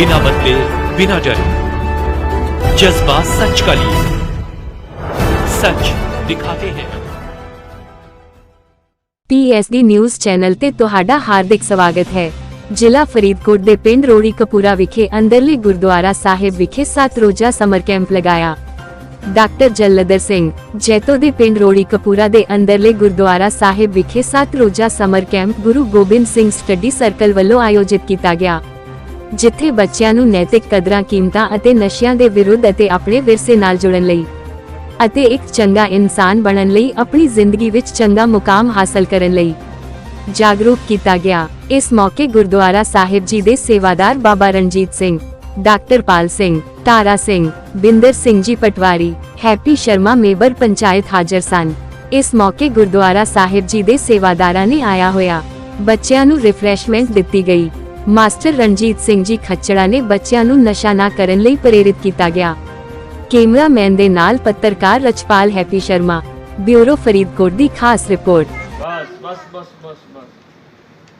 बिना बदले बिना डरे जज्बा सच का लिए सच दिखाते हैं ਪੀਐਸਡੀ ਨਿਊਜ਼ ਚੈਨਲ ਤੇ ਤੁਹਾਡਾ ਹਾਰਦਿਕ ਸਵਾਗਤ ਹੈ ਜ਼ਿਲ੍ਹਾ ਫਰੀਦਕੋਟ ਦੇ ਪਿੰਡ ਰੋੜੀ ਕਪੂਰਾ ਵਿਖੇ ਅੰਦਰਲੀ ਗੁਰਦੁਆਰਾ ਸਾਹਿਬ ਵਿਖੇ ਸੱਤ ਰੋਜ਼ਾ ਸਮਰ ਕੈਂਪ ਲਗਾਇਆ ਡਾਕਟਰ ਜਲਦਰ ਸਿੰਘ ਜੈਤੋ ਦੇ ਪਿੰਡ ਰੋੜੀ ਕਪੂਰਾ ਦੇ ਅੰਦਰਲੇ ਗੁਰਦੁਆਰਾ ਸਾਹਿਬ ਵਿਖੇ ਸੱਤ ਰੋਜ਼ਾ summer camp Guru Gobind Singh study circle ਵੱਲੋਂ ਆਯੋਜਿਤ ਕੀਤਾ ਗਿਆ ਜਿੱਥੇ ਬੱਚਿਆਂ ਨੂੰ ਨੈਤਿਕ ਕਦਰਾਂ, ਕੀਮਤਾਂ ਅਤੇ ਨਸ਼ਿਆਂ ਦੇ ਵਿਰੁੱਧ ਅਤੇ ਆਪਣੇ ਵਿਰਸੇ ਨਾਲ ਜੁੜਨ ਲਈ ਅਤੇ ਇੱਕ ਚੰਗਾ ਇਨਸਾਨ ਬਣਨ ਲਈ ਆਪਣੀ ਜ਼ਿੰਦਗੀ ਵਿੱਚ ਚੰਗਾ ਮੁਕਾਮ ਹਾਸਲ ਕਰਨ ਲਈ ਜਾਗਰੂਕ ਕੀਤਾ ਗਿਆ। ਇਸ ਮੌਕੇ ਗੁਰਦੁਆਰਾ ਸਾਹਿਬ ਜੀ ਦੇ ਸੇਵਾਦਾਰ ਬਾਬਾ ਰਣਜੀਤ ਸਿੰਘ, ਡਾਕਟਰ ਪਾਲ ਸਿੰਘ, ਤਾਰਾ ਸਿੰਘ, ਬਿੰਦਰ ਸਿੰਘ ਜੀ ਪਟਵਾਰੀ, ਹੈਪੀ ਸ਼ਰਮਾ ਮੇਬਰ ਪੰਚਾਇਤ ਹਾਜ਼ਰ ਸਨ। ਇਸ ਮੌਕੇ ਗੁਰਦੁਆਰਾ ਸਾਹਿਬ ਜੀ ਦੇ ਸੇਵਾਦਾਰਾਂ ਨੇ ਆਇਆ ਹੋਇਆ। ਬੱਚਿਆਂ ਨੂੰ ਰਿਫਰੈਸ਼ਮੈਂਟ ਦਿੱਤੀ ਗਈ। ਮਾਸਟਰ ਰਣਜੀਤ ਸਿੰਘ ਜੀ ਖੱਚੜਾ ਨੇ ਬੱਚਿਆਂ ਨੂੰ ਨਸ਼ਾ ਨਾ ਕਰਨ ਲਈ ਪ੍ਰੇਰਿਤ ਕੀਤਾ ਗਿਆ। ਕੈਮਰਾਮੈਨ ਦੇ ਨਾਲ ਪੱਤਰਕਾਰ ਰਚਪਾਲ ਹੈਪੀ ਸ਼ਰਮਾ, ਬਿਊਰੋ ਫਰੀਦਕੋਟ ਦੀ ਖਾਸ ਰਿਪੋਰਟ। ਬਸ ਬਸ ਬਸ ਬਸ ਬਸ।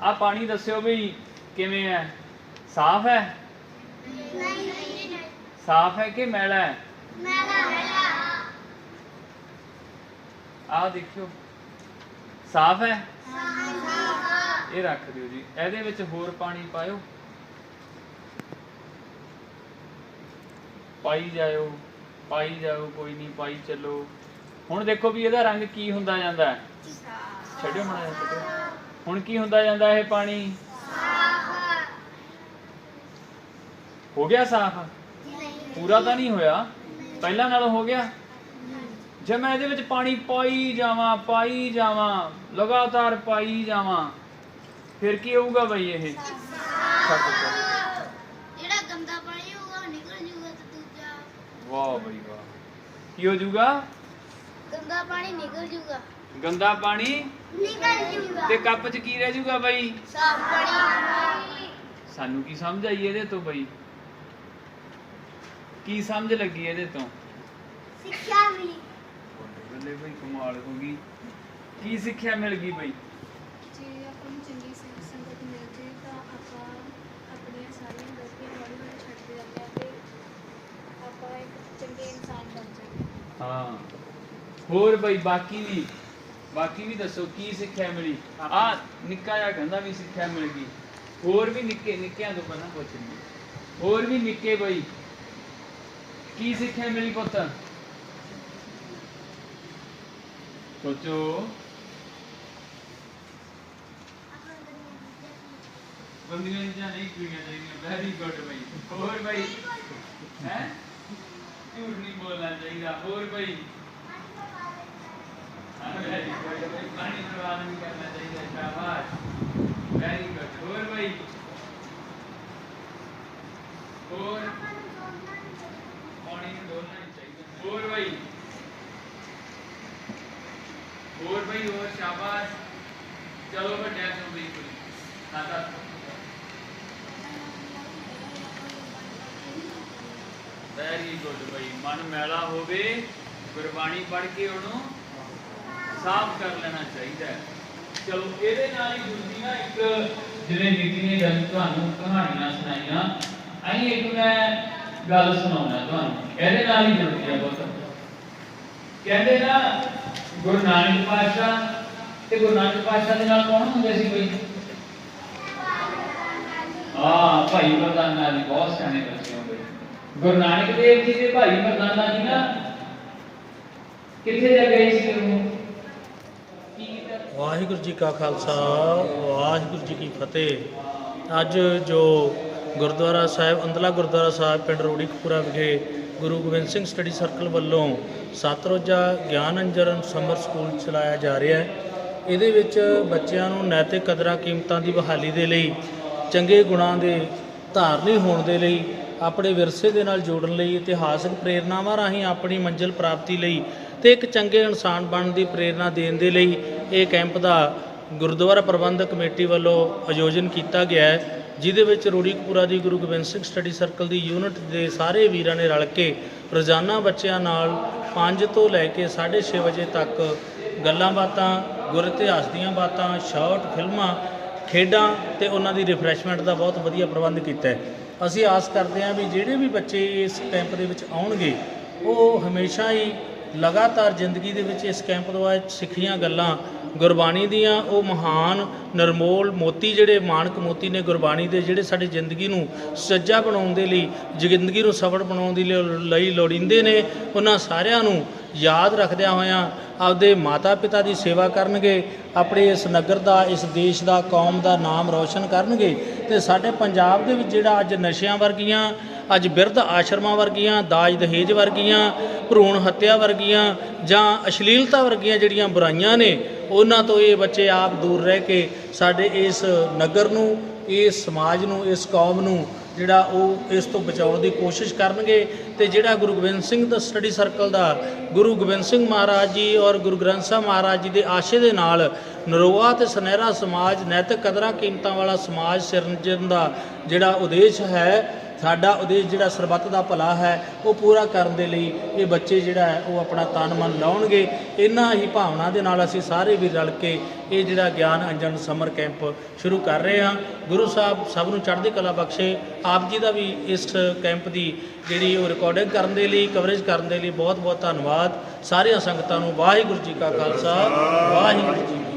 ਆ ਪਾਣੀ ਦੱਸਿਓ ਵੀ ਕਿਵੇਂ ਹੈ? ਸਾਫ਼ ਹੈ? ਸਾਫ਼ ਹੈ ਕਿ ਮੈਲਾ ਹੈ? ਆ ਦੇਖਿਓ। ਸਾਫ਼ ਹੈ? ਇਹ ਰੱਖ ਦਿਓ ਜੀ। ਇਹਦੇ ਵਿੱਚ ਹੋਰ ਪਾਣੀ ਪਾਇਓ। ਪਾਈ ਜਾਇਓ, ਪਾਈ ਜਾਓ ਕੋਈ ਨਹੀਂ, ਪਾਈ ਚੱਲੋ। ਹੁਣ ਦੇਖੋ ਵੀ ਇਹਦਾ ਰੰਗ ਕੀ ਹੁੰਦਾ ਜਾਂਦਾ ਹੈ। ਛੱਡਿਓ ਮਣਾ ਛੱਡਿਓ। ਹੁਣ ਕੀ ਹੁੰਦਾ ਜਾਂਦਾ ਇਹ ਪਾਣੀ? ਹੋ ਗਿਆ ਸਾਫ਼? ਪੂਰਾ ਤਾਂ ਨਹੀਂ ਹੋਇਆ? ਪਹਿਲਾਂ ਨਾਲੋਂ ਹੋ ਗਿਆ? ਜੇ ਮੈਂ ਇਹਦੇ ਵਿੱਚ ਪਾਣੀ ਪਾਈ ਜਾਵਾਂ ਪਾਈ ਜਾਵਾਂ, ਲਗਾਤਾਰ ਪਾਈ ਜਾਵਾਂ ਫਿਰ ਕੀ ਹੋਊਗਾ ਬਈ ਇਹ? ਛੱਡ ਦਿੱਤਾ। ਜਿਹੜਾ ਗੰਦਾ ਪਾਣੀ ਹੋਊਗਾ ਉਹ ਨਿਕਲ ਜੂਗਾ ਤੇ ਦੂਜਾ। ਵਾਹ ਬਈ ਵਾਹ। ਕੀ ਹੋ ਜਾਊਗਾ ਗੰਦਾ ਪਾਣੀ ਨਿਕਲ ਜੂਗਾ। ਗੰਦਾ ਪਾਣੀ ਨਿਕਲ ਜੂਗਾ। ਤੇ ਕੱਪ 'ਚ ਕੀ ਰਹਿ ਜਾਊਗਾ ਬਈ? ਸਾਫ਼ ਪਾਣੀ। ਸਾਨੂੰ ਕੀ ਸਮਝ ਆਈ ਇਹਦੇ ਤੋਂ ਬਈ? ਕੀ ਸਮਝ ਲੱਗੀ ਇਹਦੇ ਤੋਂ? ਸਿੱਖਿਆ ਮਿਲੀ ਬੱਲੇ ਬਈ ਕਮਾਲ ਹੋ ਗਈ। ਕੀ ਸਿੱਖਿਆ ਮਿਲ ਗਈ ਬਈ? ਜੇ ਆਪਾਂ ਨੂੰ ਚੰਗੀ ਸੰਗ- ਸੰਗਤ ਮਿਲ ਜੇ ਤਾਂ ਆਪਾਂ ਆਪਣੀਆਂ ਸਾਰੀਆਂ ਗਲਤੀਆਂ ਹੌਲੀ ਹੌਲੀ ਛੱਡਦੇ ਜਾਂਦੇ ਆ ਤੇ ਆਪਾਂ ਇੱਕ ਚੰਗੇ ਇਨਸਾਨ ਬਣ ਜਾਂਦੇ ਹਾਂ। ਹਾਂ ਹੋਰ ਬਈ ਬਾਕੀ ਵੀ ਬਾਕੀ ਵੀ ਦੱਸੋ ਕੀ ਸਿੱਖਿਆ ਮਿਲੀ? ਆ ਨਿੱਕਾ ਜਿਹਾ ਕਹਿੰਦਾ ਵੀ ਸਿੱਖਿਆ ਮਿਲ ਗਈ। ਹੋਰ ਵੀ ਨਿੱਕੇ ਨਿੱਕਿਆਂ ਤੋਂ ਪਹਿਲਾਂ ਪੁੱਛਣੀ ਹੋਰ ਵੀ ਨਿੱਕੇ ਬਈ ਕੀ ਸਿੱਖਿਆ ਮਿਲੀ ਪੁੱਤ? ਸੋਚੋ। ਬੰਦੀਆਂ ਚੀਜ਼ਾਂ ਨਹੀਂ ਪੀਣੀਆਂ ਚਾਹੀਦੀਆਂ ਵੈਰੀ ਗੁੱਡ ਬਈ ਹੋਰ ਬਈ ਹੈ ਝੂਠ ਨਹੀਂ ਬੋਲਣਾ ਚਾਹੀਦਾ ਹੋਰ ਬਈ ਵੈਰੀ ਗੁੱਡ ਬਈ ਪਾਣੀ ਬਰਬਾਦ ਨਹੀਂ ਕਰਨਾ ਚਾਹੀਦਾ ਸ਼ਾਬਾਸ਼ ਵੈਰੀ ਗੁੱਡ ਹੋਰ ਬਈ ਹੋਰ ਪਾਣੀ ਨੂੰ ਡੋਲਣਾ ਨਹੀਂ ਚਾਹੀਦਾ ਹੋਰ ਬਈ ਹੋਰ ਬਈ ਹੋਰ ਸ਼ਾਬਾਸ਼ ਚਲੋ ਵੱਡਿਆ ਤੋਂ ਬਈ ਕੋਈ ਖਾਤਾ ਵੈਰੀ ਗੁੱਡ ਬਈ। ਮਨ ਮੈਲਾ ਹੋਵੇ ਗੁਰਬਾਣੀ ਪੜ੍ਹ ਕੇ ਉਹਨੂੰ ਸਾਫ਼ ਕਰ ਲੈਣਾ ਚਾਹੀਦਾ ਹੈ। ਚਲੋ ਇਹਦੇ ਨਾਲ ਹੀ ਜੁੜਦੀ ਨਾ ਇੱਕ ਜਿਹੜੇ ਨਿੱਕੀ ਨੇ ਗੱਲ ਤੁਹਾਨੂੰ ਕਹਾਣੀਆਂ ਸੁਣਾਈਆਂ ਅਹੀਂ ਇੱਕ ਮੈਂ ਗੱਲ ਸੁਣਾਉਣਾ ਤੁਹਾਨੂੰ। ਇਹਦੇ ਨਾਲ ਹੀ ਜੁੜਦੀ ਹੈ ਬਹੁਤ। ਕਹਿੰਦੇ ਨਾ ਗੁਰੂ ਨਾਨਕ ਪਾਤਸ਼ਾਹ ਤੇ ਗੁਰੂ ਨਾਨਕ ਪਾਤਸ਼ਾਹ ਦੇ ਨਾਲ ਕੌਣ ਹੁੰਦੇ ਸੀ ਕੋਈ ਹਾਂ ਭਾਈ ਮਰਦਾਨਾ ਜੀ ਬਹੁਤ ਸਿਆਣੇ ਬੱਚੇ ਹੁੰਦੇ। ਗੁਰੂ ਨਾਨਕ ਦੇਵ ਜੀ ਦੇ ਭਾਈ ਮਰਦਾਨਾ ਜੀ ਨਾ ਕਿੱਥੇ ਜਾ ਗਏ ਸੀ ਉਹ? ਵਾਹਿਗੁਰੂ ਜੀ ਕਾ ਖਾਲਸਾ, ਵਾਹਿਗੁਰੂ ਜੀ ਕੀ ਫਤਿਹ। ਅੱਜ ਜੋ ਗੁਰਦੁਆਰਾ ਸਾਹਿਬ, ਅੰਦਲਾ ਗੁਰਦੁਆਰਾ ਸਾਹਿਬ, ਪਿੰਡ ਰੋੜੀਕਪੁਰਾ ਵਿਖੇ ਗੁਰੂ ਗੋਬਿੰਦ ਸਿੰਘ ਸਟੱਡੀ ਸਰਕਲ ਵੱਲੋਂ ਸੱਤ ਰੋਜ਼ਾ ਗਿਆਨ ਅੰਜਰਨ ਸਮਰ ਸਕੂਲ ਚਲਾਇਆ ਜਾ ਰਿਹਾ ਹੈ। ਇਹਦੇ ਵਿੱਚ ਬੱਚਿਆਂ ਨੂੰ ਨੈਤਿਕ ਕਦਰਾਂ ਕੀਮਤਾਂ ਦੀ ਬਹਾਲੀ ਦੇ ਲਈ ਚੰਗੇ ਗੁਣਾਂ ਦੇ ਧਾਰਨੀ ਹੋਣ ਦੇ ਲਈ, ਆਪਣੇ ਵਿਰਸੇ ਦੇ ਨਾਲ ਜੋੜਨ ਲਈ, ਇਤਿਹਾਸਕ ਪ੍ਰੇਰਨਾਵਾਂ ਰਾਹੀਂ ਆਪਣੀ ਮੰਜ਼ਿਲ ਪ੍ਰਾਪਤੀ ਲਈ ਤੇ ਇੱਕ ਚੰਗੇ ਇਨਸਾਨ ਬਣਨ ਦੀ ਪ੍ਰੇਰਨਾ ਦੇਣ ਦੇ ਲਈ ਇਹ ਕੈਂਪ ਦਾ ਗੁਰਦੁਆਰਾ ਪ੍ਰਬੰਧਕ ਕਮੇਟੀ ਵੱਲੋਂ ਆਯੋਜਨ ਕੀਤਾ ਗਿਆ ਹੈ, ਜਿਹਦੇ ਵਿੱਚ ਰੂੜੀਕਪੁਰਾ ਦੀ ਗੁਰੂ ਗੋਬਿੰਦ ਸਿੰਘ ਸਟੱਡੀ ਸਰਕਲ ਦੀ ਯੂਨਿਟ ਦੇ ਸਾਰੇ ਵੀਰਾਂ ਨੇ ਰਲ ਕੇ ਰੋਜ਼ਾਨਾ ਬੱਚਿਆਂ ਨਾਲ 5 ਤੋਂ ਲੈ ਕੇ 6:30 ਵਜੇ ਤੱਕ ਗੱਲਾਂ ਬਾਤਾਂ, ਗੁਰ ਇਤਿਹਾਸ ਦੀਆਂ ਬਾਤਾਂ ਸ਼ਾਰਟ ਫਿਲਮਾਂ ਖੇਡਾਂ ਤੇ ਉਹਨਾਂ ਦੀ ਰਿਫਰੈਸ਼ਮੈਂਟ ਦਾ ਬਹੁਤ ਵਧੀਆ ਪ੍ਰਬੰਧ ਕੀਤਾ ਹੈ। ਅਸੀਂ ਆਸ ਕਰਦੇ ਹਾਂ ਵੀ ਜਿਹੜੇ ਵੀ ਬੱਚੇ ਇਸ ਕੈਂਪ ਦੇ ਵਿੱਚ ਆਉਣਗੇ, ਉਹ ਹਮੇਸ਼ਾ ਹੀ ਲਗਾਤਾਰ ਜ਼ਿੰਦਗੀ ਦੇ ਵਿੱਚ ਇਸ ਕੈਂਪ ਤੋਂ ਬਾਅਦ ਸਿੱਖੀਆਂ ਗੱਲਾਂ ਗੁਰਬਾਣੀ ਦੀਆਂ, ਉਹ ਮਹਾਨ ਨਰਮੋਲ ਮੋਤੀ ਜਿਹੜੇ ਮਾਨਕ ਮੋਤੀ ਨੇ ਗੁਰਬਾਣੀ ਦੇ, ਜਿਹੜੇ ਸਾਡੀ ਜ਼ਿੰਦਗੀ ਨੂੰ ਸੱਜਾ ਬਣਾਉਣ ਦੇ ਲਈ, ਜ਼ਿੰਦਗੀ ਨੂੰ ਸਫਲ ਬਣਾਉਣ ਦੇ ਲਈ ਲਈ ਲੋੜੀਂਦੇ ਨੇ, ਉਹਨਾਂ ਸਾਰਿਆਂ ਨੂੰ ਯਾਦ ਰੱਖਦਿਆਂ ਹੋਇਆਂ ਆਪਦੇ ਮਾਤਾ ਪਿਤਾ ਦੀ ਸੇਵਾ ਕਰਨਗੇ, ਆਪਣੇ ਇਸ ਨਗਰ ਦਾ, ਇਸ ਦੇਸ਼ ਦਾ, ਕੌਮ ਦਾ ਨਾਮ ਰੌਸ਼ਨ ਕਰਨਗੇ ਤੇ ਸਾਡੇ ਪੰਜਾਬ ਦੇ ਵਿੱਚ ਜਿਹੜਾ ਅੱਜ ਨਸ਼ਿਆਂ ਵਰਗੀਆਂ, ਅੱਜ ਬਿਰਧ ਆਸ਼ਰਮਾਂ ਵਰਗੀਆਂ, ਦਾਜ ਦਹੇਜ ਵਰਗੀਆਂ, ਭਰੂਣ ਹੱਤਿਆ ਵਰਗੀਆਂ ਜਾਂ ਅਸ਼ਲੀਲਤਾ ਵਰਗੀਆਂ ਜਿਹੜੀਆਂ ਬੁਰਾਈਆਂ ਨੇ, ਉਹਨਾਂ ਤੋਂ ਇਹ ਬੱਚੇ ਆਪ ਦੂਰ ਰਹਿ ਕੇ ਸਾਡੇ ਇਸ ਨਗਰ ਨੂੰ ਇਸ ਸਮਾਜ ਨੂੰ, ਇਸ ਕੌਮ ਨੂੰ ਜਿਹੜਾ ਉਹ ਇਸ ਤੋਂ ਬਚਾਉਣ ਦੀ ਕੋਸ਼ਿਸ਼ ਕਰਨਗੇ ਤੇ ਜਿਹੜਾ ਗੁਰੂ ਗੋਬਿੰਦ ਸਿੰਘ ਦਾ ਸਟੱਡੀ ਸਰਕਲ ਦਾ ਗੁਰੂ ਗੋਬਿੰਦ ਸਿੰਘ ਮਹਾਰਾਜ ਜੀ ਔਰ ਗੁਰੂ ਗ੍ਰੰਥ ਸਾਹਿਬ ਮਹਾਰਾਜ ਜੀ ਦੇ ਆਸ਼ੇ ਦੇ ਨਾਲ ਨਰੋਆ ਤੇ ਸੁਨਹਿਰਾ ਸਮਾਜ, ਨੈਤਿਕ ਕਦਰਾਂ ਕੀਮਤਾਂ ਵਾਲਾ ਸਮਾਜ ਸਿਰਜਣ ਦਾ ਜਿਹੜਾ ਉਦੇਸ਼ ਹੈ ਸਾਡਾ ਉਦੇਸ਼ ਜਿਹੜਾ ਸਰਬੱਤ ਦਾ ਭਲਾ ਹੈ, ਉਹ ਪੂਰਾ ਕਰਨ ਦੇ ਲਈ ਇਹ ਬੱਚੇ ਜਿਹੜਾ ਹੈ, ਉਹ ਆਪਣਾ ਤਨ ਮਨ ਲਾਉਣਗੇ। ਇਹਨਾਂ ਹੀ ਭਾਵਨਾ ਦੇ ਨਾਲ ਅਸੀਂ ਸਾਰੇ ਵੀ ਰਲ ਕੇ ਇਹ ਜਿਹੜਾ ਗਿਆਨ ਅੰਜਨ ਸਮਰ ਕੈਂਪ ਸ਼ੁਰੂ ਕਰ ਰਹੇ ਹਾਂ। ਗੁਰੂ ਸਾਹਿਬ ਸਭ ਨੂੰ ਚੜ੍ਹਦੀ ਕਲਾ ਬਖਸ਼ੇ। ਆਪ ਜੀ ਦਾ ਵੀ ਇਸ ਕੈਂਪ ਦੀ ਜਿਹੜੀ ਉਹ ਰਿਕਾਰਡਿੰਗ ਕਰਨ ਦੇ ਲਈ ਕਵਰੇਜ ਕਰਨ ਦੇ ਲਈ ਬਹੁਤ ਬਹੁਤ ਧੰਨਵਾਦ। ਸਾਰੀਆਂ ਸੰਗਤਾਂ ਨੂੰ ਵਾਹਿਗੁਰੂ ਜੀ ਕਾ ਖਾਲਸਾ, ਵਾਹਿਗੁਰੂ ਜੀ